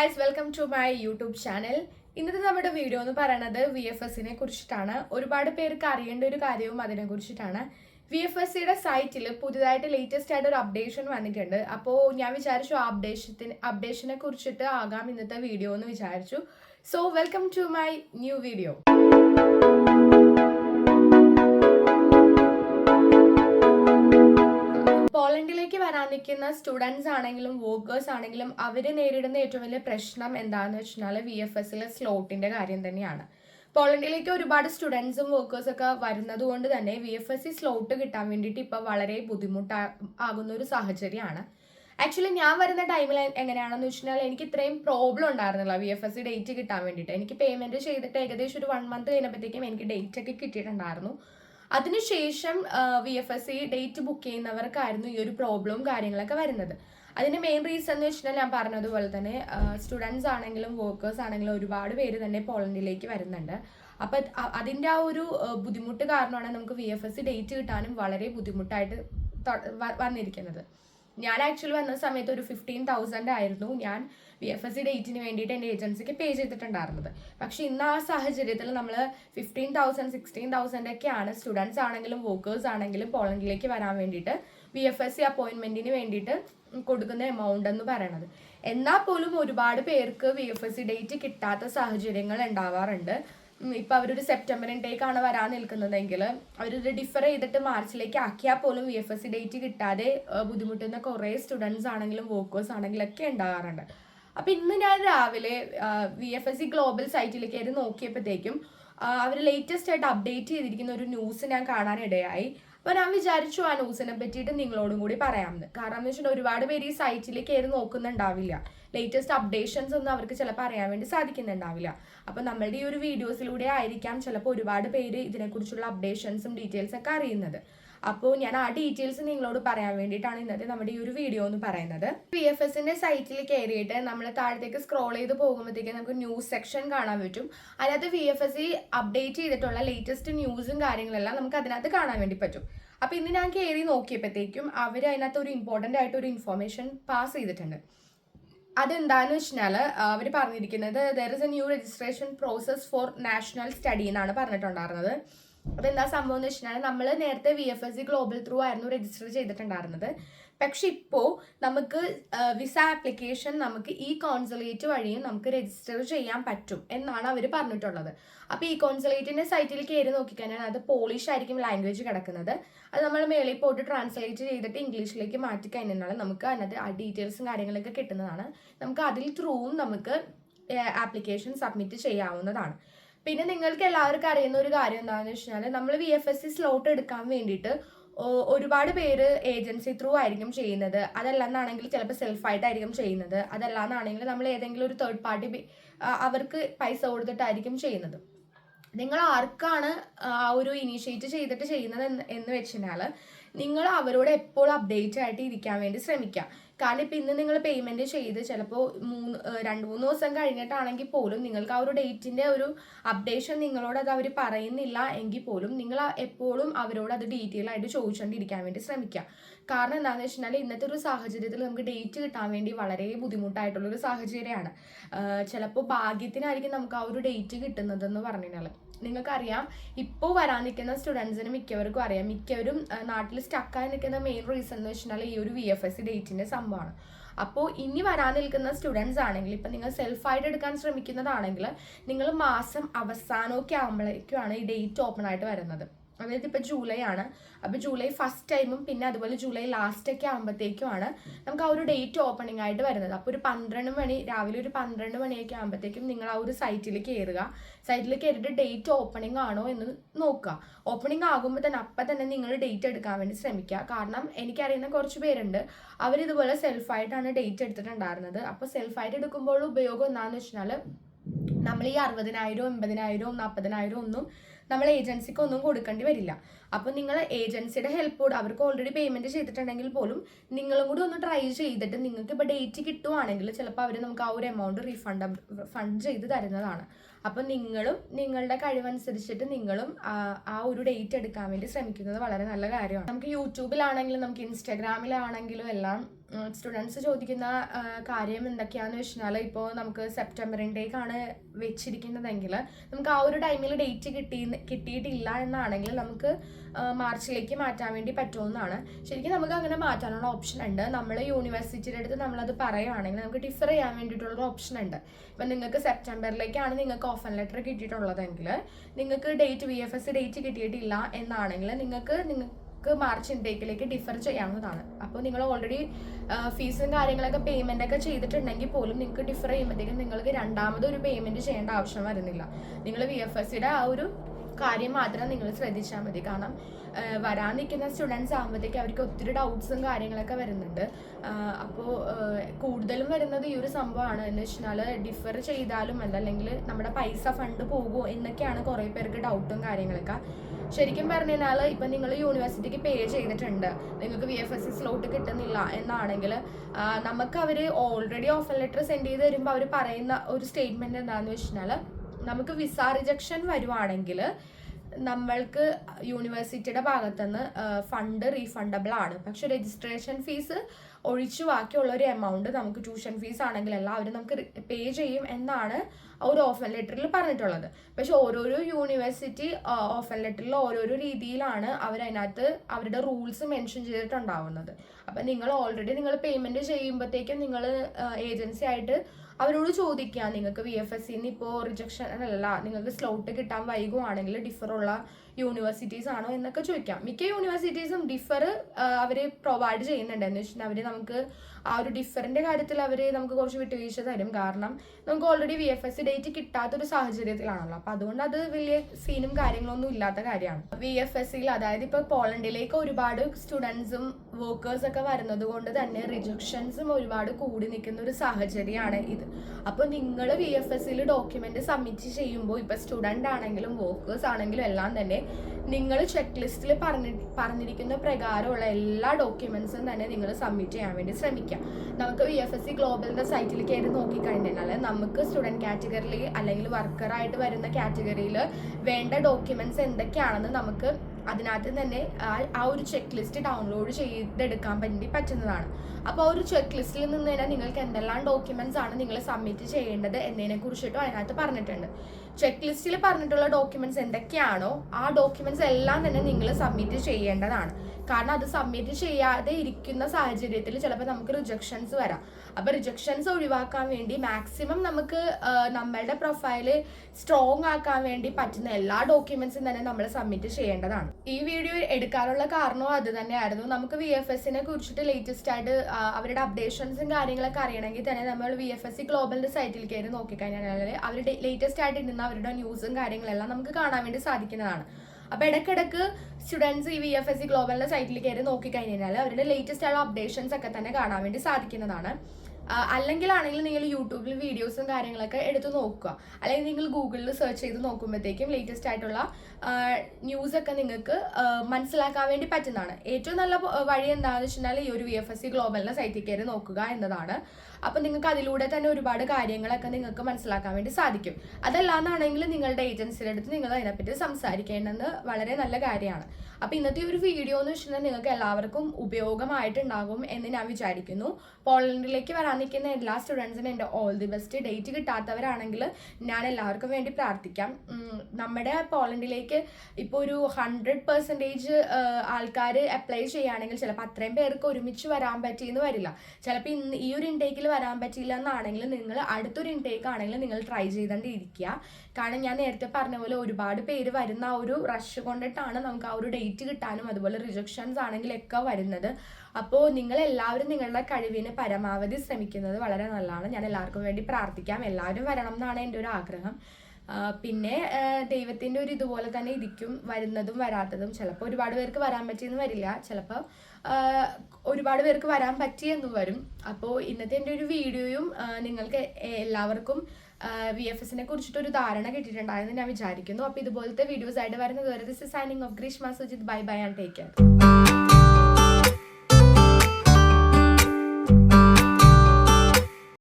Guys welcome to my YouTube channel ഇന്നത്തെ നമ്മുടെ video എന്ന് പറയുന്നത് വി എഫ് എസിനെ കുറിച്ചിട്ടാണ്. ഒരുപാട് പേർക്ക് അറിയേണ്ട ഒരു കാര്യവും അതിനെ കുറിച്ചിട്ടാണ്. വി എഫ് എസ് സിയുടെ സൈറ്റിൽ പുതിയതായിട്ട് ലേറ്റസ്റ്റ് ആയിട്ട് ഒരു അപ്ഡേഷൻ വന്നിട്ടുണ്ട്. അപ്പോൾ ഞാൻ വിചാരിച്ചു ആ അപ്ഡേഷത്തിന് അപ്ഡേഷനെ കുറിച്ചിട്ട് ആകാം ഇന്നത്തെ വീഡിയോ എന്ന് വിചാരിച്ചു. So welcome to my new video പോളണ്ടിലേക്ക് വരാൻ നിൽക്കുന്ന സ്റ്റുഡൻസ് ആണെങ്കിലും വർക്കേഴ്സ് ആണെങ്കിലും അവർ നേരിടുന്ന ഏറ്റവും വലിയ പ്രശ്നം എന്താണെന്ന് വെച്ചാൽ വി എഫ് എസിലെ സ്ലോട്ടിന്റെ കാര്യം തന്നെയാണ്. പോളണ്ടിലേക്ക് ഒരുപാട് സ്റ്റുഡൻസും വർക്കേഴ്സ് ഒക്കെ വരുന്നത് കൊണ്ട് തന്നെ V F S C slot കിട്ടാൻ വേണ്ടിയിട്ട് ഇപ്പോൾ വളരെ ബുദ്ധിമുട്ടാ ആകുന്ന ഒരു സാഹചര്യമാണ്. ആക്ച്വലി ഞാൻ വരുന്ന ടൈമിൽ എങ്ങനെയാണെന്ന് വെച്ചാൽ എനിക്ക് ഇത്രയും പ്രോബ്ലം ഉണ്ടായിരുന്നില്ല V F S C date കിട്ടാൻ വേണ്ടിയിട്ട്. എനിക്ക് പേയ്മെന്റ് ചെയ്തിട്ട് ഏകദേശം ഒരു വൺ മന്ത് കഴിഞ്ഞപ്പോഴത്തേക്കും എനിക്ക് ഡേറ്റ് ഒക്കെ കിട്ടിയിട്ടുണ്ടായിരുന്നു. അതിനുശേഷം V F S C date book ചെയ്യുന്നവർക്കായിരുന്നു ഈ ഒരു പ്രോബ്ലവും കാര്യങ്ങളൊക്കെ വരുന്നത്. അതിന് മെയിൻ റീസൺ എന്ന് വെച്ചാൽ ഞാൻ പറഞ്ഞതുപോലെ തന്നെ സ്റ്റുഡൻസ് ആണെങ്കിലും വർക്കേഴ്സ് ആണെങ്കിലും ഒരുപാട് പേര് തന്നെ പോളണ്ടിലേക്ക് വരുന്നുണ്ട്. അപ്പൊ അതിന്റെ ആ ഒരു ബുദ്ധിമുട്ട് കാരണമാണ് നമുക്ക് V F S C date കിട്ടാനും വളരെ ബുദ്ധിമുട്ടായിട്ട് വന്നിരിക്കുന്നത്. ഞാൻ ആക്ച്വലി വന്ന സമയത്ത് ഒരു ഫിഫ്റ്റീൻ തൗസൻഡ് ആയിരുന്നു ഞാൻ വി എഫ് എസ് സി ഡേറ്റിന് വേണ്ടിയിട്ട് എന്റെ ഏജൻസിക്ക് പേ ചെയ്തിട്ടുണ്ടായിരുന്നത്. പക്ഷേ ഇന്ന് ആ സാഹചര്യത്തിൽ നമ്മൾ ഫിഫ്റ്റീൻ തൗസൻഡ് സിക്സ്റ്റീൻ തൗസൻഡ് ഒക്കെയാണ് സ്റ്റുഡൻസ് ആണെങ്കിലും വർക്കേഴ്സ് ആണെങ്കിലും പോളണ്ടിലേക്ക് വരാൻ വേണ്ടിയിട്ട് വി എഫ് എസ് സി അപ്പോയിൻമെന്റിന് വേണ്ടിയിട്ട് കൊടുക്കുന്ന എമൗണ്ട് എന്ന് പറയണത്. എന്നാൽ പോലും ഒരുപാട് പേർക്ക് V F S C date കിട്ടാത്ത സാഹചര്യങ്ങൾ ഉണ്ടാവാറുണ്ട്. ഇപ്പൊ അവരൊരു സെപ്റ്റംബർ ഇൻടേക്കാണ് വരാൻ നിൽക്കുന്നതെങ്കിൽ അവരൊരു ഡിഫർ ചെയ്തിട്ട് മാർച്ചിലേക്ക് ആക്കിയാൽ പോലും V F S C date കിട്ടാതെ ബുദ്ധിമുട്ടുന്ന കുറേ സ്റ്റുഡൻസ് ആണെങ്കിലും വോക്കേഴ്സ് ആണെങ്കിലും ഒക്കെ ഉണ്ടാകാറുണ്ട്. അപ്പൊ ഇന്ന് ഞാൻ രാവിലെ V F S C global സൈറ്റിലേക്ക് ആയിരുന്നു നോക്കിയപ്പോഴത്തേക്കും അവർ ലേറ്റസ്റ്റ് ആയിട്ട് അപ്ഡേറ്റ് ചെയ്തിരിക്കുന്ന ഒരു ന്യൂസ് ഞാൻ കാണാനിടയായി. അപ്പൊ ഞാൻ വിചാരിച്ചു ആ ന്യൂസിനെ പറ്റിയിട്ട് നിങ്ങളോടും കൂടി പറയാമെന്ന്. കാരണം എന്ന് വെച്ചിട്ടുണ്ടെങ്കിൽ ഒരുപാട് പേര് ഈ സൈറ്റിൽ കയറി നോക്കുന്നുണ്ടാവില്ല. ലേറ്റസ്റ്റ് അപ്ഡേഷൻസ് ഒന്നും അവർക്ക് ചിലപ്പോൾ അറിയാൻ വേണ്ടി സാധിക്കുന്നുണ്ടാവില്ല. അപ്പൊ നമ്മളുടെ ഈ ഒരു വീഡിയോസിലൂടെ ആയിരിക്കാം ചിലപ്പോൾ ഒരുപാട് പേര് ഇതിനെക്കുറിച്ചുള്ള അപ്ഡേഷൻസും ഡീറ്റെയിൽസ് ഒക്കെ അറിയുന്നത്. അപ്പോൾ ഞാൻ ആ ഡീറ്റെയിൽസ് നിങ്ങളോട് പറയാൻ വേണ്ടിയിട്ടാണ് ഇന്നത്തെ നമ്മുടെ ഈ ഒരു വീഡിയോ എന്ന് പറയുന്നത്. പി എഫ് എസിന്റെ സൈറ്റിൽ കയറിയിട്ട് നമ്മൾ താഴത്തേക്ക് സ്ക്രോൾ ചെയ്ത് പോകുമ്പോഴത്തേക്ക് നമുക്ക് ന്യൂസ് സെക്ഷൻ കാണാൻ പറ്റും. അതിനകത്ത് വി എഫ് എസ് അപ്ഡേറ്റ് ചെയ്തിട്ടുള്ള ലേറ്റസ്റ്റ് ന്യൂസും കാര്യങ്ങളെല്ലാം നമുക്ക് അതിനകത്ത് കാണാൻ വേണ്ടി പറ്റും. അപ്പോൾ ഇന്ന് ഞാൻ കയറി നോക്കിയപ്പോഴത്തേക്കും അവർ അതിനകത്ത് ഒരു ഇമ്പോർട്ടന്റ് ആയിട്ട് ഒരു ഇൻഫോർമേഷൻ പാസ് ചെയ്തിട്ടുണ്ട്. അതെന്താന്ന് വെച്ചാൽ അവർ പറഞ്ഞിരിക്കുന്നത് there is a new registration process for national study എന്നാണ് പറഞ്ഞിട്ടുണ്ടായിരുന്നത്. അതെന്താ സംഭവം എന്ന് വെച്ചാൽ നമ്മൾ നേരത്തെ V F S C global through ആയിരുന്നു രജിസ്റ്റർ ചെയ്തിട്ടുണ്ടായിരുന്നത്. പക്ഷെ ഇപ്പോൾ നമുക്ക് വിസ ആപ്ലിക്കേഷൻ നമുക്ക് ഈ കോൺസുലേറ്റ് വഴിയും നമുക്ക് രജിസ്റ്റർ ചെയ്യാൻ പറ്റും എന്നാണ് അവർ പറഞ്ഞിട്ടുള്ളത്. അപ്പോൾ ഈ കോൺസുലേറ്റിന്റെ സൈറ്റിൽ കയറി നോക്കിക്കഴിഞ്ഞാൽ അത് പോളിഷ് ആയിരിക്കും ലാംഗ്വേജ് കിടക്കുന്നത്. അത് നമ്മൾ മേളിൽ പോയിട്ട് ട്രാൻസ്ലേറ്റ് ചെയ്തിട്ട് ഇംഗ്ലീഷിലേക്ക് മാറ്റി കഴിഞ്ഞാൽ നമുക്ക് അതിനകത്ത് ആ ഡീറ്റെയിൽസും കാര്യങ്ങളൊക്കെ കിട്ടുന്നതാണ്. നമുക്ക് അതിൽ ത്രൂവും നമുക്ക് ആപ്ലിക്കേഷൻ സബ്മിറ്റ് ചെയ്യാവുന്നതാണ്. പിന്നെ നിങ്ങൾക്ക് എല്ലാവർക്കും അറിയുന്ന ഒരു കാര്യം എന്താണെന്ന് വെച്ചാൽ നമ്മൾ V F S C slot എടുക്കാൻ വേണ്ടിയിട്ട് ഒരുപാട് പേര് ഏജൻസി ത്രൂ ആയിരിക്കും ചെയ്യുന്നത്. അതല്ലാന്നാണെങ്കിൽ ചിലപ്പോൾ സെൽഫായിട്ടായിരിക്കും ചെയ്യുന്നത്. അതല്ലാന്നാണെങ്കിൽ നമ്മൾ ഏതെങ്കിലും ഒരു തേർഡ് പാർട്ടി അവർക്ക് പൈസ കൊടുത്തിട്ടായിരിക്കും ചെയ്യുന്നത്. നിങ്ങൾ ആർക്കാണ് ആ ഒരു ഇനീഷ്യേറ്റ് ചെയ്തിട്ട് ചെയ്യുന്നത് എന്ന് വെച്ചാൽ നിങ്ങൾ അവരോട് എപ്പോഴും അപ്ഡേറ്റ് ആയിട്ട് ഇരിക്കാൻ വേണ്ടി ശ്രമിക്കുക. കാരണം ഇപ്പം ഇന്ന് നിങ്ങൾ പേയ്മെന്റ് ചെയ്ത് ചിലപ്പോൾ മൂന്ന് രണ്ട് മൂന്ന് ദിവസം കഴിഞ്ഞിട്ടാണെങ്കിൽ പോലും നിങ്ങൾക്ക് ആ ഒരു ഡേറ്റിന്റെ ഒരു അപ്ഡേഷൻ നിങ്ങളോട് അത് അവർ പറയുന്നില്ല എങ്കിൽ പോലും നിങ്ങൾ എപ്പോഴും അവരോട് അത് ഡീറ്റെയിൽ ആയിട്ട് ചോദിച്ചുകൊണ്ടിരിക്കാൻ വേണ്ടി ശ്രമിക്കുക. കാരണം എന്താണെന്ന് വെച്ചിട്ടുണ്ടെങ്കിൽ ഇന്നത്തെ ഒരു സാഹചര്യത്തിൽ നമുക്ക് ഡേറ്റ് കിട്ടാൻ വേണ്ടി വളരെ ബുദ്ധിമുട്ടായിട്ടുള്ള ഒരു സാഹചര്യമാണ്. ചിലപ്പോൾ ഭാഗ്യത്തിനായിരിക്കും നമുക്ക് ആ ഒരു ഡേറ്റ് കിട്ടുന്നതെന്ന് പറഞ്ഞു നിങ്ങൾക്കറിയാം ഇപ്പോൾ വരാൻ നിൽക്കുന്ന സ്റ്റുഡൻസിന് മിക്കവർക്കും അറിയാം. മിക്കവരും നാട്ടിൽ സ്റ്റക്കായി നിൽക്കുന്ന മെയിൻ റീസൺ എന്ന് വെച്ചാൽ ഈ ഒരു വി എഫ് എസ് സി ഡേറ്റിന്റെ സംഭവമാണ്. അപ്പോൾ ഇനി വരാൻ നിൽക്കുന്ന സ്റ്റുഡൻസ് ആണെങ്കിൽ ഇപ്പം നിങ്ങൾ സെൽഫായിട്ട് എടുക്കാൻ ശ്രമിക്കുന്നതാണെങ്കിൽ നിങ്ങൾ മാസം അവസാനമൊക്കെ ആകുമ്പോഴേക്കുമാണ് ഈ ഡേറ്റ് ഓപ്പൺ ആയിട്ട് വരുന്നത്. അതായത് ഇപ്പം ജൂലൈ ആണ്. അപ്പോൾ ജൂലൈ ഫസ്റ്റ് ടൈമും പിന്നെ അതുപോലെ ജൂലൈ ലാസ്റ്റ് ഒക്കെ ആകുമ്പോഴത്തേക്കുമാണ് നമുക്ക് ആ ഒരു ഡേറ്റ് ഓപ്പണിംഗ് ആയിട്ട് വരുന്നത്. അപ്പോൾ ഒരു പന്ത്രണ്ട് മണി രാവിലെ ഒരു പന്ത്രണ്ട് മണിയൊക്കെ ആകുമ്പോഴത്തേക്കും നിങ്ങൾ ആ ഒരു സൈറ്റിൽ കയറുക സൈറ്റിൽ കയറിയിട്ട് ഡേറ്റ് ഓപ്പണിംഗ് ആണോ എന്ന് നോക്കുക. ഓപ്പണിംഗ് ആകുമ്പോൾ തന്നെ അപ്പം തന്നെ നിങ്ങൾ ഡേറ്റ് എടുക്കാൻ വേണ്ടി ശ്രമിക്കുക. കാരണം എനിക്കറിയുന്ന കുറച്ച് പേരുണ്ട്. അവരിതുപോലെ സെൽഫായിട്ടാണ് ഡേറ്റ് എടുത്തിട്ടുണ്ടായിരുന്നത്. അപ്പോൾ സെൽഫായിട്ട് എടുക്കുമ്പോൾ ഉപയോഗം എന്താണെന്ന് വെച്ചാൽ നമ്മൾ ഈ അറുപതിനായിരവും എൺപതിനായിരവും നാൽപ്പതിനായിരവും ഒന്നും നമ്മൾ ഏജൻസിക്ക് ഒന്നും കൊടുക്കേണ്ടി വരില്ല. അപ്പോൾ നിങ്ങൾ ഏജൻസിയുടെ ഹെൽപ്പോട് അവർക്ക് ഓൾറെഡി പേയ്മെന്റ് ചെയ്തിട്ടുണ്ടെങ്കിൽ പോലും നിങ്ങളും കൂടി ഒന്ന് ട്രൈ ചെയ്തിട്ട് നിങ്ങൾക്ക് ഇപ്പോൾ ഡേറ്റ് കിട്ടുവാണെങ്കിൽ ചിലപ്പോൾ അവർ നമുക്ക് ആ ഒരു എമൗണ്ട് റീഫണ്ട് ഫണ്ട് ചെയ്ത് തരുന്നതാണ്. അപ്പോൾ നിങ്ങളും നിങ്ങളുടെ കഴിവനുസരിച്ചിട്ട് നിങ്ങളും ആ, ഒരു ഡേറ്റ് എടുക്കാൻ വേണ്ടി ശ്രമിക്കുന്നത് വളരെ നല്ല കാര്യമാണ്. നമുക്ക് യൂട്യൂബിലാണെങ്കിലും നമുക്ക് ഇൻസ്റ്റാഗ്രാമിലാണെങ്കിലും എല്ലാം സ്റ്റുഡൻസ് ചോദിക്കുന്ന കാര്യം എന്തൊക്കെയാന്ന് വെച്ചാൽ ഇപ്പോൾ നമുക്ക് സെപ്റ്റംബറിന്റേക്കാണ് വെച്ചിരിക്കുന്നതെങ്കിൽ നമുക്ക് ആ ഒരു ടൈമിൽ ഡേറ്റ് കിട്ടി കിട്ടിയിട്ടില്ല എന്നാണെങ്കിൽ നമുക്ക് മാർച്ചിലേക്ക് മാറ്റാൻ വേണ്ടി പറ്റുമെന്നാണ്. ശരിക്കും നമുക്ക് അങ്ങനെ മാറ്റാനുള്ള ഓപ്ഷൻ ഉണ്ട്. നമ്മൾ യൂണിവേഴ്സിറ്റിയുടെ അടുത്ത് നമ്മളത് പറയുവാണെങ്കിൽ നമുക്ക് ഡിഫർ ചെയ്യാൻ വേണ്ടിയിട്ടുള്ള ഓപ്ഷൻ ഉണ്ട്. ഇപ്പം നിങ്ങൾക്ക് സെപ്റ്റംബറിലേക്കാണ് നിങ്ങൾക്ക് ഓഫർ ലെറ്റർ കിട്ടിയിട്ടുള്ളതെങ്കിൽ നിങ്ങൾക്ക് date V F S date കിട്ടിയിട്ടില്ല എന്നാണെങ്കിൽ നിങ്ങൾക്ക് നിങ്ങൾക്ക് മാർച്ച് ഇൻടേക്കിലേക്ക് ഡിഫർ ചെയ്യാവുന്നതാണ്. അപ്പോൾ നിങ്ങൾ ഓൾറെഡി ഫീസും കാര്യങ്ങളൊക്കെ പേയ്മെന്റ് ഒക്കെ ചെയ്തിട്ടുണ്ടെങ്കിൽ പോലും നിങ്ങൾക്ക് ഡിഫർ ചെയ്യുമ്പോഴത്തേക്കും നിങ്ങൾക്ക് രണ്ടാമത് ഒരു പേയ്മെന്റ് ചെയ്യേണ്ട ആവശ്യം വരുന്നില്ല. നിങ്ങൾ വി എഫ് എസ് ആ ഒരു കാര്യം മാത്രം നിങ്ങൾ ശ്രദ്ധിച്ചാൽ മതി. കാരണം വരാൻ നിൽക്കുന്ന സ്റ്റുഡൻസ് ആകുമ്പോഴത്തേക്ക് അവർക്ക് ഒത്തിരി ഡൗട്ട്സും കാര്യങ്ങളൊക്കെ വരുന്നുണ്ട്. അപ്പോൾ കൂടുതലും വരുന്നത് ഈ ഒരു സംഭവമാണ്. എന്ന് വെച്ചാൽ ഡിഫർ ചെയ്താലും അല്ല അല്ലെങ്കിൽ നമ്മുടെ പൈസ ഫണ്ട് പോകുമോ എന്നൊക്കെയാണ് കുറേ പേർക്ക് ഡൗട്ടും കാര്യങ്ങളൊക്കെ. ശരിക്കും പറഞ്ഞു കഴിഞ്ഞാൽ ഇപ്പം നിങ്ങൾ യൂണിവേഴ്സിറ്റിക്ക് പേ ചെയ്തിട്ടുണ്ട്. നിങ്ങൾക്ക് V F S C slot കിട്ടുന്നില്ല എന്നാണെങ്കിൽ നമുക്ക് അവർ ഓൾറെഡി ഓഫർ ലെറ്റർ സെൻഡ് ചെയ്ത് തരുമ്പോൾ അവർ പറയുന്ന ഒരു സ്റ്റേറ്റ്മെന്റ് എന്താണെന്ന് വെച്ചാൽ നമുക്ക് വിസ റിജക്ഷൻ വരുവാണെങ്കിൽ നമ്മൾക്ക് യൂണിവേഴ്സിറ്റിയുടെ ഭാഗത്തുനിന്ന് ഫണ്ട് റീഫണ്ടബിൾ ആണ്. പക്ഷെ രജിസ്ട്രേഷൻ ഫീസ് ഒഴിച്ചു ബാക്കിയുള്ള ഒരു എമൗണ്ട് നമുക്ക് ട്യൂഷൻ ഫീസ് ആണെങ്കിൽ എല്ലാവരും നമുക്ക് പേ ചെയ്യും എന്നാണ് ഒരു ഓഫർ ലെറ്ററിൽ പറഞ്ഞിട്ടുള്ളത്. പക്ഷെ ഓരോരോ യൂണിവേഴ്സിറ്റി ഓഫർ ലെറ്ററിൽ ഓരോരോ രീതിയിലാണ് അവരതിനകത്ത് അവരുടെ റൂൾസ് മെൻഷൻ ചെയ്തിട്ടുണ്ടാവുന്നത്. അപ്പം നിങ്ങൾ ഓൾറെഡി നിങ്ങൾ പേയ്മെന്റ് ചെയ്യുമ്പോഴത്തേക്കും നിങ്ങൾ ഏജൻസി ആയിട്ട് അവരോട് ചോദിക്കുക. നിങ്ങൾക്ക് വി എഫ് എസ് സിന്ന് ഇപ്പോൾ റിജക്ഷൻ അല്ല നിങ്ങൾക്ക് സ്ലോട്ട് കിട്ടാൻ വൈകുവാണെങ്കിൽ ഡിഫറുള്ള യൂണിവേഴ്സിറ്റീസ് ആണോ എന്നൊക്കെ ചോദിക്കാം. മിക്ക യൂണിവേഴ്സിറ്റീസും ഡിഫർ അവർ പ്രൊവൈഡ് ചെയ്യുന്നുണ്ട്. എന്ന് വെച്ചാൽ അവർ നമുക്ക് ആ ഒരു ഡിഫറിന്റെ കാര്യത്തിൽ അവർ നമുക്ക് കുറച്ച് വിട്ടുവീഴ്ച തരും. കാരണം നമുക്ക് already V F S date കിട്ടാത്തൊരു സാഹചര്യത്തിലാണല്ലോ. അപ്പോൾ അതുകൊണ്ട് അത് വലിയ സീനും കാര്യങ്ങളൊന്നും ഇല്ലാത്ത കാര്യമാണ്. വി എഫ് എസ് സിയിൽ അതായത് ഇപ്പോൾ പോളണ്ടിലേക്ക് ഒരുപാട് സ്റ്റുഡൻസും വർക്കേഴ്സ് ഒക്കെ വരുന്നത് കൊണ്ട് തന്നെ റിജക്ഷൻസും ഒരുപാട് കൂടി നിൽക്കുന്ന ഒരു സാഹചര്യമാണ് ഇത്. അപ്പോൾ നിങ്ങൾ വി എഫ് എസ് സിയിൽ ഡോക്യുമെന്റ് സബ്മിറ്റ് ചെയ്യുമ്പോൾ ഇപ്പോൾ സ്റ്റുഡന്റ് ആണെങ്കിലും വർക്കേഴ്സ് ആണെങ്കിലും എല്ലാം തന്നെ നിങ്ങൾ ചെക്ക് ലിസ്റ്റിൽ പറഞ്ഞി പറഞ്ഞിരിക്കുന്ന പ്രകാരമുള്ള എല്ലാ ഡോക്യുമെന്റ്സും തന്നെ നിങ്ങൾ സബ്മിറ്റ് ചെയ്യാൻ വേണ്ടി ശ്രമിക്കുക നമുക്ക് വി എഫ് എസ് സി ഗ്ലോബലിന്റെ സൈറ്റിൽ കയറി നോക്കിക്കഴിഞ്ഞാൽ നമുക്ക് സ്റ്റുഡന്റ് കാറ്റഗറിയിൽ അല്ലെങ്കിൽ വർക്കറായിട്ട് വരുന്ന കാറ്റഗറിയിൽ വേണ്ട ഡോക്യുമെന്റ്സ് എന്തൊക്കെയാണെന്ന് നമുക്ക് അതിനകത്ത് തന്നെ ആ- ഒരു ചെക്ക് ലിസ്റ്റ് ഡൗൺലോഡ് ചെയ്തെടുക്കാൻ വേണ്ടി പറ്റുന്നതാണ്. അപ്പോൾ ആ ഒരു ചെക്ക് ലിസ്റ്റിൽ നിന്ന് തന്നെ നിങ്ങൾക്ക് എന്തെല്ലാം ഡോക്യുമെന്റ്സ് ആണ് നിങ്ങൾ സബ്മിറ്റ് ചെയ്യേണ്ടത് എന്നതിനെ കുറിച്ചിട്ടും അതിനകത്ത് പറഞ്ഞിട്ടുണ്ട്. ചെക്ക് ലിസ്റ്റിൽ പറഞ്ഞിട്ടുള്ള ഡോക്യുമെന്റ്സ് എന്തൊക്കെയാണോ ആ ഡോക്യുമെന്റ്സ് എല്ലാം തന്നെ നിങ്ങൾ സബ്മിറ്റ് ചെയ്യേണ്ടതാണ്. കാരണം അത് സബ്മിറ്റ് ചെയ്യാതെ ഇരിക്കുന്ന സാഹചര്യത്തിൽ ചിലപ്പോൾ നമുക്ക് റിജക്ഷൻസ് വരാം. അപ്പോൾ റിജക്ഷൻസ് ഒഴിവാക്കാൻ വേണ്ടി മാക്സിമം നമുക്ക് നമ്മളുടെ പ്രൊഫൈൽ സ്ട്രോങ് ആക്കാൻ വേണ്ടി പറ്റുന്ന എല്ലാ ഡോക്യുമെന്റ്സും തന്നെ നമ്മൾ സബ്മിറ്റ് ചെയ്യേണ്ടതാണ്. ഈ വീഡിയോ എടുക്കാനുള്ള കാരണവും അത് തന്നെയായിരുന്നു. നമുക്ക് വി എഫ് എസിനെ കുറിച്ചിട്ട് ലേറ്റസ്റ്റ് ആയിട്ട് അവരുടെ അപ്ഡേഷൻസും കാര്യങ്ങളൊക്കെ അറിയണമെങ്കിൽ തന്നെ നമ്മൾ വി എഫ് എസ് സി ഗ്ലോബലിന്റെ സൈറ്റിൽ കയറി നോക്കിക്കഴിഞ്ഞാൽ അവരുടെ ലേറ്റസ്റ്റ് ആയിട്ട് ഇടുന്ന അവരുടെ ന്യൂസും കാര്യങ്ങളെല്ലാം നമുക്ക് കാണാൻ വേണ്ടി സാധിക്കുന്നതാണ്. അപ്പോൾ ഇടയ്ക്കിടയ്ക്ക് സ്റ്റുഡൻസ് ഈ വി എഫ് എസ് സി ഗ്ലോബലിന്റെ സൈറ്റിൽ കയറി നോക്കിക്കഴിഞ്ഞാൽ അവരുടെ ലേറ്റസ്റ്റ് ആയ അപ്ഡേഷൻസ് ഒക്കെ തന്നെ കാണാൻ വേണ്ടി സാധിക്കുന്നതാണ്. അല്ലെങ്കിലാണെങ്കിൽ നിങ്ങൾ യൂട്യൂബിൽ വീഡിയോസും കാര്യങ്ങളൊക്കെ എടുത്ത് നോക്കുക. അല്ലെങ്കിൽ നിങ്ങൾ ഗൂഗിളിൽ സെർച്ച് ചെയ്ത് നോക്കുമ്പോഴത്തേക്കും ലേറ്റസ്റ്റ് ആയിട്ടുള്ള ന്യൂസ് ഒക്കെ നിങ്ങൾക്ക് മനസ്സിലാക്കാൻ വേണ്ടി പറ്റുന്നതാണ്. ഏറ്റവും നല്ല വഴി എന്താണെന്ന് വെച്ചാൽ ഈ ഒരു വി എഫ് എസ് സി ഗ്ലോബലിന്റെ സൈറ്റിൽ കയറി നോക്കുക എന്നതാണ്. അപ്പം നിങ്ങൾക്ക് അതിലൂടെ തന്നെ ഒരുപാട് കാര്യങ്ങളൊക്കെ നിങ്ങൾക്ക് മനസ്സിലാക്കാൻ വേണ്ടി സാധിക്കും. അതല്ലാന്നാണെങ്കിൽ നിങ്ങളുടെ ഏജൻസിയുടെ അടുത്ത് നിങ്ങൾ അതിനെപ്പറ്റി സംസാരിക്കേണ്ടത് വളരെ നല്ല കാര്യമാണ്. അപ്പം ഇന്നത്തെ ഒരു വീഡിയോ എന്ന് വെച്ചിട്ടുണ്ടെങ്കിൽ നിങ്ങൾക്ക് എല്ലാവർക്കും ഉപയോഗമായിട്ടുണ്ടാകും എന്ന് ഞാൻ വിചാരിക്കുന്നു. പോളണ്ടിലേക്ക് വരാൻ നിൽക്കുന്ന എല്ലാ സ്റ്റുഡൻസിനും എന്റെ ഓൾ ദി ബെസ്റ്റ് ഡേറ്റ് കിട്ടാത്തവരാണെങ്കിൽ ഞാൻ എല്ലാവർക്കും വേണ്ടി പ്രാർത്ഥിക്കാം. നമ്മുടെ പോളണ്ടിലേക്ക് ഇപ്പോൾ ഒരു ഹൺഡ്രഡ് പെർസെന്റേജ് ആൾക്കാർ അപ്ലൈ ചെയ്യുകയാണെങ്കിൽ ചിലപ്പോൾ അത്രയും പേർക്ക് ഒരുമിച്ച് വരാൻ പറ്റിയെന്ന് വരില്ല. ചിലപ്പോൾ ഇന്ന് ഈ ഒരു ഇൻടേക്കിൽ വരാൻ പറ്റിയില്ല എന്നാണെങ്കിൽ നിങ്ങൾ അടുത്തൊരു ഇൻടേക്ക് ആണെങ്കിൽ നിങ്ങൾ ട്രൈ ചെയ്തുകൊണ്ടിരിക്കുക കാരണം ഞാൻ നേരത്തെ പറഞ്ഞ പോലെ ഒരുപാട് പേര് വരുന്ന ആ ഒരു റഷ് കൊണ്ടിട്ടാണ് നമുക്ക് ആ ഒരു ഡേറ്റ് കിട്ടാനും അതുപോലെ റിജക്ഷൻസ് ആണെങ്കിലൊക്കെ വരുന്നത്. അപ്പോൾ നിങ്ങൾ എല്ലാവരും നിങ്ങളുടെ കഴിവിന് പരമാവധി ശ്രമിക്കുന്നത് വളരെ നല്ലതാണ്. ഞാൻ എല്ലാവർക്കും വേണ്ടി പ്രാർത്ഥിക്കാം. എല്ലാവരും വരണം എന്നാണ് എന്റെ ഒരു ആഗ്രഹം. പിന്നെ ദൈവത്തിന്റെ ഒരു ഇതുപോലെ തന്നെ ഇരിക്കും വരുന്നതും വരാത്തതും. ചിലപ്പോൾ ഒരുപാട് പേർക്ക് വരാൻ പറ്റിയെന്ന് വരില്ല. ചിലപ്പോൾ ഒരുപാട് പേർക്ക് വരാൻ പറ്റിയെന്ന് വരും. അപ്പോൾ ഇന്നത്തെ എന്റെ ഒരു വീഡിയോയും നിങ്ങൾക്ക് എല്ലാവർക്കും വി എഫ് എസിനെ കുറിച്ചിട്ട് ഒരു ധാരണ കിട്ടിയിട്ടുണ്ടായെന്ന് ഞാൻ വിചാരിക്കുന്നു. അപ്പോൾ ഇതുപോലത്തെ വീഡിയോസ് ആയിട്ട് വരുന്നത് വരെ this is signing off Greeshma Sujith bye bye and take care